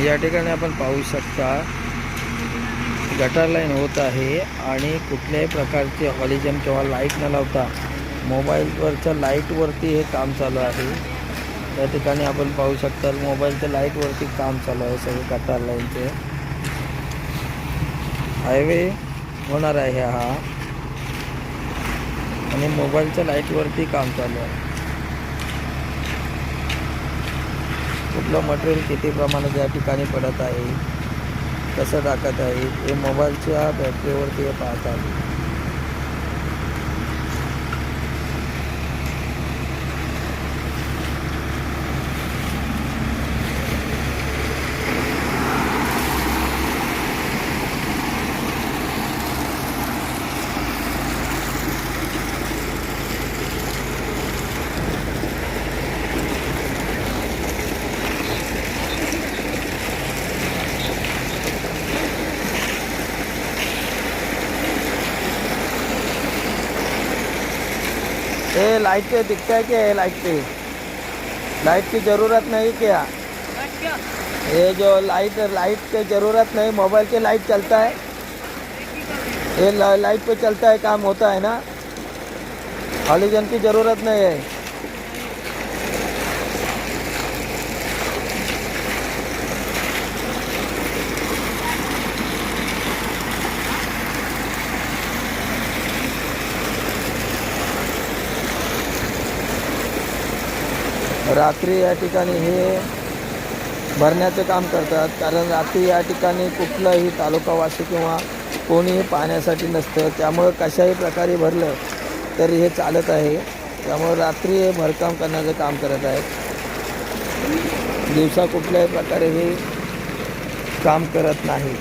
या ठिकाणी आपण पाहू शकता गटर लाईन होत आहे आणि कुठल्याही प्रकारचे हॉलिजन किंवा लाइट न लावता मोबाईलवरच्या लाईटवरती हे काम चालू आहे. या ठिकाणी आपण पाहू शकता मोबाईलच्या लाईटवरती काम चालू आहे सगळे गटार लाईनचे. हायवे होणार आहे हा. आणि मोबाईलच्या लाईटवरती काम चालू आहे. कुठलं मटेरियल किती प्रमाणात या ठिकाणी पडत आहे कसं टाकत आहे हे मोबाईलच्या बॅटरीवरती हे पाहत आहे. ये लाइट पे दिखता है क्या ये लाइट पे? लाइट की ज़रूरत नहीं क्या? ये जो लाइट लाइट की ज़रूरत नहीं मोबाइल के लाइट चलता है। ये लाइट पे चलता है काम होता है ना? हॉलीजन की ज़रूरत नहीं है। रात्री या ठिकाणी हे भरण्याचं काम करतात. कारण रात्री या ठिकाणी कुठलंही तालुकावासी किंवा कोणीही पाहण्यासाठी नसतं. त्यामुळं कशाही प्रकारे भरलं तरी हे चालत आहे. त्यामुळं रात्री हे भरकाम करण्याचं काम करत आहेत. दिवसा कुठल्याही प्रकारे हे काम करत नाही.